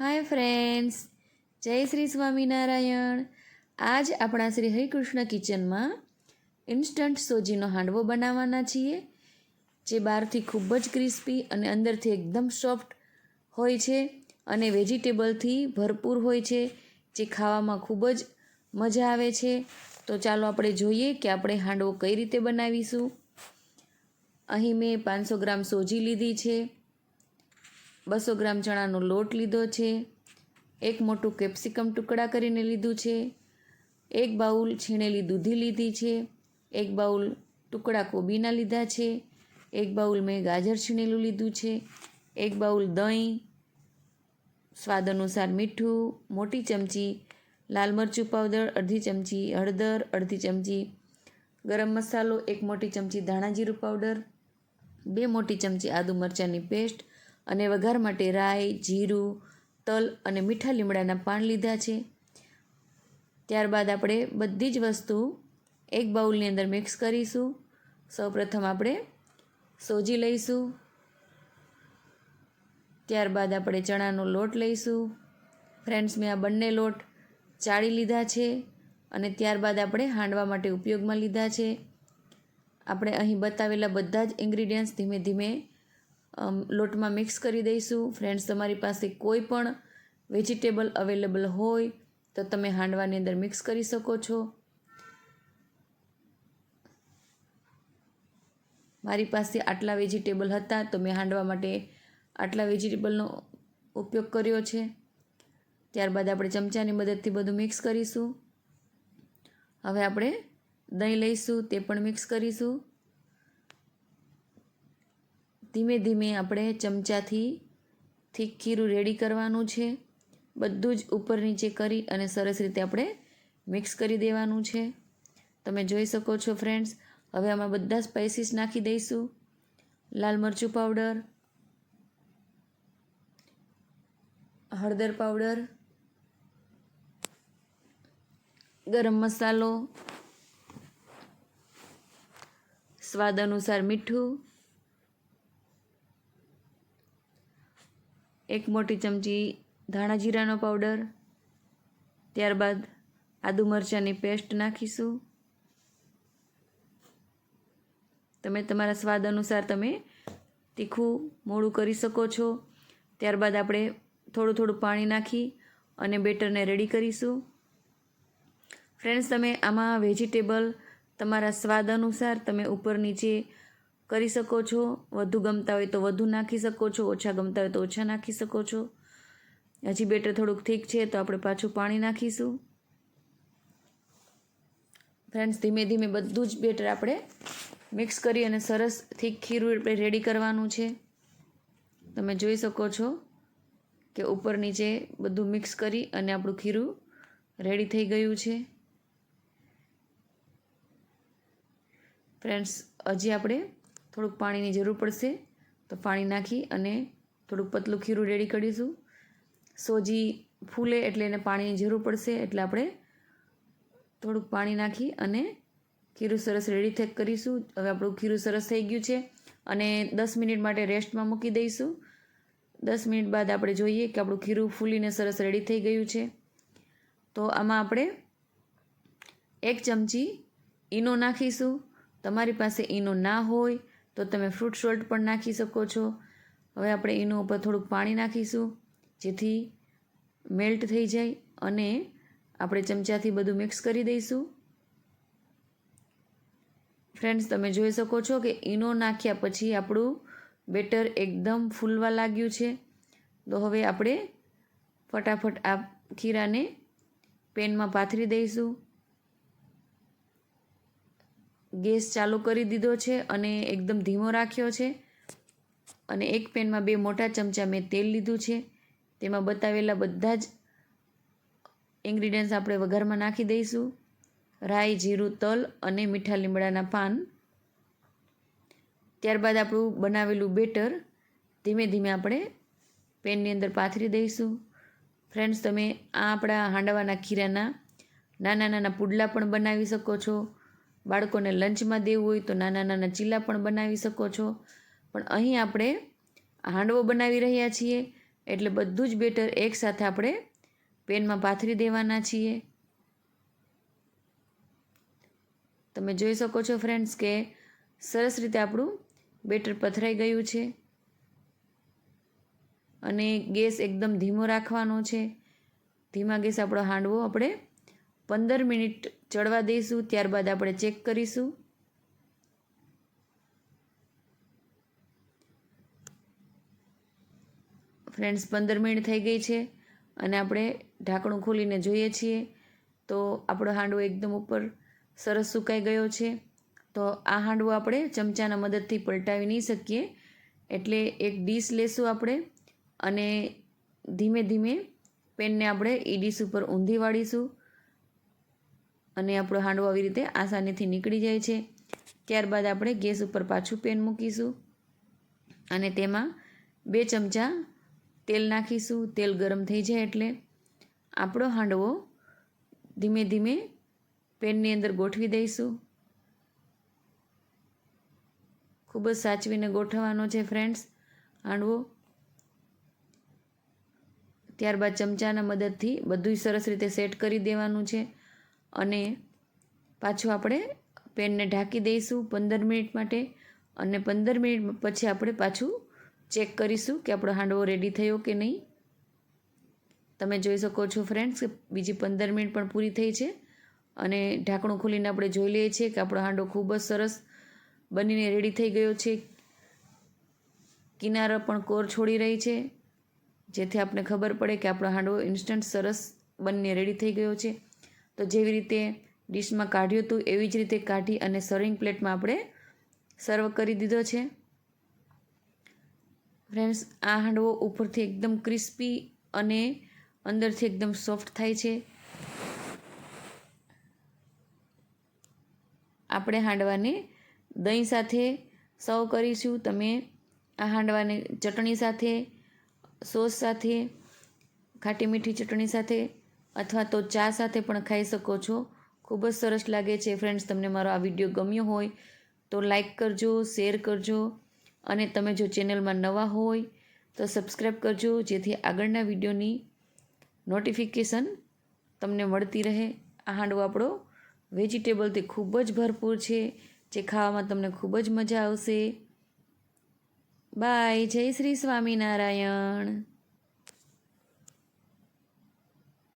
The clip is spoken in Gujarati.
હાય ફ્રેન્ડ્સ, જય શ્રી સ્વામિનારાયણ. આજ આપણા શ્રી હરિકૃષ્ણ કિચનમાં ઇન્સ્ટન્ટ સોજીનો હાંડવો બનાવવાના છીએ, જે બહારથી ખૂબ જ ક્રિસ્પી અને અંદરથી એકદમ સોફ્ટ હોય છે અને વેજીટેબલથી ભરપૂર હોય છે, જે ખાવામાં ખૂબ જ મજા આવે છે. તો ચાલો આપણે જોઈએ કે આપણે હાંડવો કઈ રીતે બનાવીશું. અહીં મેં પાંચસો ગ્રામ સોજી લીધી છે. બસો ગ્રામ ચણાનો લોટ લીધો છે, એક મોટું કેપ્સિકમ ટુકડા કરીને લીધું છે, એક બાઉલ છીણેલી દૂધી લીધી છે, એક બાઉલ ટુકડા કોબીના લીધા છે, એક બાઉલ મેં ગાજર છીણેલું લીધું છે, એક બાઉલ દહીં, સ્વાદ અનુસાર મીઠું, મોટી ચમચી લાલ મરચું પાવડર, અડધી ચમચી હળદર, અડધી ચમચી ગરમ મસાલો, એક મોટી ચમચી ધાણા જીરું પાવડર, બે મોટી ચમચી આદુ મરચાંની પેસ્ટ અને વઘાર માટે રાઈ, જીરું, તલ અને મીઠા લીમડાના પાન લીધા છે. ત્યારબાદ આપણે બધી જ વસ્તુ એક બાઉલની અંદર મિક્સ કરીશું. સૌપ્રથમ આપણે સોજી લઈશું. ત્યારબાદ આપણે ચણાનો લોટ લઈશું. ફ્રેન્ડ્સ, મેં આ બંને લોટ ચાળી લીધા છે અને ત્યારબાદ આપણે હાંડવા માટે ઉપયોગમાં લીધા છે. આપણે અહીં બતાવેલા બધા જ ઇન્ગ્રીડિયન્ટ્સ ધીમે ધીમે લોટમાં મિક્સ કરી દઈશું. ફ્રેન્ડ્સ, તમારી પાસે કોઈ પણ વેજીટેબલ અવેલેબલ હોય તો તમે હાંડવાની અંદર મિક્સ કરી શકો છો. મારી પાસે આટલા વેજીટેબલ હતા તો મેં હાંડવા માટે આટલા વેજીટેબલનો ઉપયોગ કર્યો છે. ત્યારબાદ આપણે ચમચાની મદદથી બધું મિક્સ કરીશું. હવે આપણે દહીં લઈશું, તે પણ મિક્સ કરીશું. ધીમે ધીમે આપણે ચમચાથી થીક ખીરું રેડી કરવાનું છે. બધું જ ઉપર નીચે કરી અને સરસ રીતે આપણે મિક્સ કરી દેવાનું છે. તમે જોઈ શકો છો ફ્રેન્ડ્સ, હવે આમાં બધા સ્પાઇસીસ નાખી દઈશું. લાલ મરચું પાવડર, હળદર પાવડર, ગરમ મસાલો, સ્વાદ અનુસાર મીઠું એક મોટી ચમચી ધાણા જીરાનો પાવડર ત્યારબાદ આદુ મરચાંની પેસ્ટ નાખીશું. તમે તમારા સ્વાદ અનુસાર તમે તીખું મોડું કરી શકો છો. ત્યારબાદ આપણે થોડું થોડું પાણી નાખી અને બેટરને રેડી કરીશું. ફ્રેન્ડ્સ તમે આમાં વેજીટેબલ તમારા સ્વાદ અનુસાર તમે ઉપર નીચે કરી શકો છો. વધુ ગમતા હોય તો વધુ નાખી શકો છો. ઓછા ગમતા હોય તો ઓછા નાખી શકો છો. હજી બેટર થોડુંક ઠીક છે તો આપણે પાછું પાણી નાખીશું. ફ્રેન્ડ્સ, ધીમે ધીમે બધું જ બેટર આપણે મિક્સ કરી અને સરસ થીક ખીરું આપણે રેડી કરવાનું છે. તમે જોઈ શકો છો કે ઉપર નીચે બધું મિક્સ કરી અને આપણું ખીરું રેડી થઈ ગયું છે. ફ્રેન્ડ્સ, હજી આપણે થોડુંક પાણીની જરૂર પડશે. તો પાણી નાખી અને થોડુંક પતલું ખીરું રેડી કરીશું. સોજી ફૂલે એટલે એને પાણીની જરૂર પડશે એટલે આપણે થોડુંક પાણી નાખી અને ખીરું સરસ રેડી થેક કરીશું. હવે આપણું ખીરું સરસ થઈ ગયું છે અને દસ મિનિટ માટે રેસ્ટમાં મૂકી દઈશું. દસ મિનિટ બાદ આપણે જોઈએ કે આપણું ખીરું ફૂલીને સરસ રેડી થઈ ગયું છે. તો આમાં આપણે એક ચમચી ઈનો નાખીશું. તમારી પાસે ઈનો ના હોય તો તમે ફ્રૂટ સોલ્ટ પણ નાખી શકો છો. હવે આપણે ઈનો ઉપર થોડુંક પાણી નાખીશું, જેથી મેલ્ટ થઈ જાય અને આપણે ચમચાથી બધું મિક્સ કરી દઈશું. ફ્રેન્ડ્સ તમે જોઈ શકો છો કે ઈનો નાખ્યા પછી આપણું બેટર એકદમ ફૂલવા લાગ્યું છે. તો હવે આપણે ફટાફટ આ ખીરાને પેનમાં પાથરી દઈશું. ગેસ ચાલુ કરી દીધો છે અને એકદમ ધીમો રાખ્યો છે. અને એક પેનમાં બે મોટા ચમચા મેં તેલ લીધું છે. તેમાં બતાવેલા બધા જ ઇન્ગ્રીડિયન્ટ્સ આપણે વઘારમાં નાખી દઈશું. રાઈ, જીરું, તલ અને મીઠા લીમડાના પાન. ત્યારબાદ આપણું બનાવેલું બેટર ધીમે ધીમે આપણે પેનની અંદર પાથરી દઈશું. ફ્રેન્ડ્સ, તમે આ આપણા હાંડવાના ખીરાના નાના નાના પુડલા પણ બનાવી શકો છો. બાળકોને લંચમાં દેવું હોય તો નાના નાના ચીલા પણ બનાવી શકો છો. પણ અહીં આપણે હાંડવો બનાવી રહ્યા છીએ. એટલે બધું જ બેટર એકસાથે આપણે પેનમાં પાથરી દેવાના છીએ. તમે જોઈ શકો છો ફ્રેન્ડ્સ કે સરસ રીતે આપણું બેટર પથરાઈ ગયું છે. અને ગેસ એકદમ ધીમો રાખવાનો છે. ધીમા ગેસ આપણો હાંડવો આપણે પંદર મિનિટ ચડવા દઈશું, ત્યારબાદ આપણે ચેક કરીશું. ફ્રેન્ડ્સ, પંદર મિનિટ થઈ ગઈ છે અને આપણે ઢાંકણું ખોલીને જોઈએ છીએ. તો આપણો હાંડવો એકદમ ઉપર સરસ સુકાઈ ગયો છે. તો આ હાંડવો આપણે ચમચાના મદદથી પલટાવી નહીં શકીએ. એટલે એક ડીશ લેશું આપણે અને ધીમે ધીમે પેનને આપણે એ ડીશ ઉપર ઊંધી વાળીશું. અને આપણો હાંડવો આવી રીતે આસાનીથી નીકળી જાય છે. ત્યારબાદ આપણે ગેસ ઉપર પાછું પેન મૂકીશું અને તેમાં બે ચમચા તેલ નાખીશું. તેલ ગરમ થઈ જાય એટલે આપણો હાંડવો ધીમે ધીમે પેનની અંદર ગોઠવી દઈશું. ખૂબ જ સાચવીને ગોઠવવાનો છે ફ્રેન્ડ્સ, હાંડવો. ત્યારબાદ ચમચાના મદદથી બધું સરસ રીતે સેટ કરી દેવાનું છે. અને પાછું આપણે પેનને ઢાંકી દઈશું પંદર મિનિટ માટે અને પંદર મિનિટ પછી આપણે પાછું ચેક કરીશું કે આપણો હાંડવો રેડી થયો કે નહીં. તમે જોઈ શકો છો ફ્રેન્ડ્સ કે બીજી પંદર મિનિટ પણ પૂરી થઈ છે અને ઢાંકણું ખોલીને આપણે જોઈ લઈએ છીએ કે આપણો હાંડવો ખૂબ જ સરસ બનીને રેડી થઈ ગયો છે. કિનારો પણ કોર છોડી રહી છે. જેથી આપણે ખબર પડે કે આપણો હાંડવો ઇન્સ્ટન્ટ સરસ બનીને રેડી થઈ ગયો છે. તો જેવી રીતે ડીશમાં કાઢ્યું હતું, એવી જ રીતે કાઢી અને સર્વિંગ પ્લેટમાં આપણે સર્વ કરી દીધો છે. ફ્રેન્ડ્સ આ હાંડવો ઉપરથી એકદમ ક્રિસ્પી અને અંદરથી એકદમ સોફ્ટ થાય છે. આપણે હાંડવાને દહીં સાથે સર્વ કરીશું. તમે આ હાંડવાને ચટણી સાથે, સોસ સાથે, ખાટી મીઠી ચટણી સાથે અથવા તો ચા સાથે પણ ખાઈ શકો છો. ખૂબ જ સરસ લાગે છે ફ્રેન્ડ્સ, તમને મારો આ વીડિયો ગમ્યો હોય તો લાઈક કરજો, શેર કરજો અને તમે જો ચેનલમાં નવા હોય તો સબસ્ક્રાઈબ કરજો, જેથી આગળના વિડીયોની નોટિફિકેશન તમને મળતી રહે. આ હાંડવો આપણો વેજીટેબલથી ખૂબ જ ભરપૂર છે. જે ખાવામાં તમને ખૂબ જ મજા આવશે. બાય, જય શ્રી સ્વામિનારાયણ.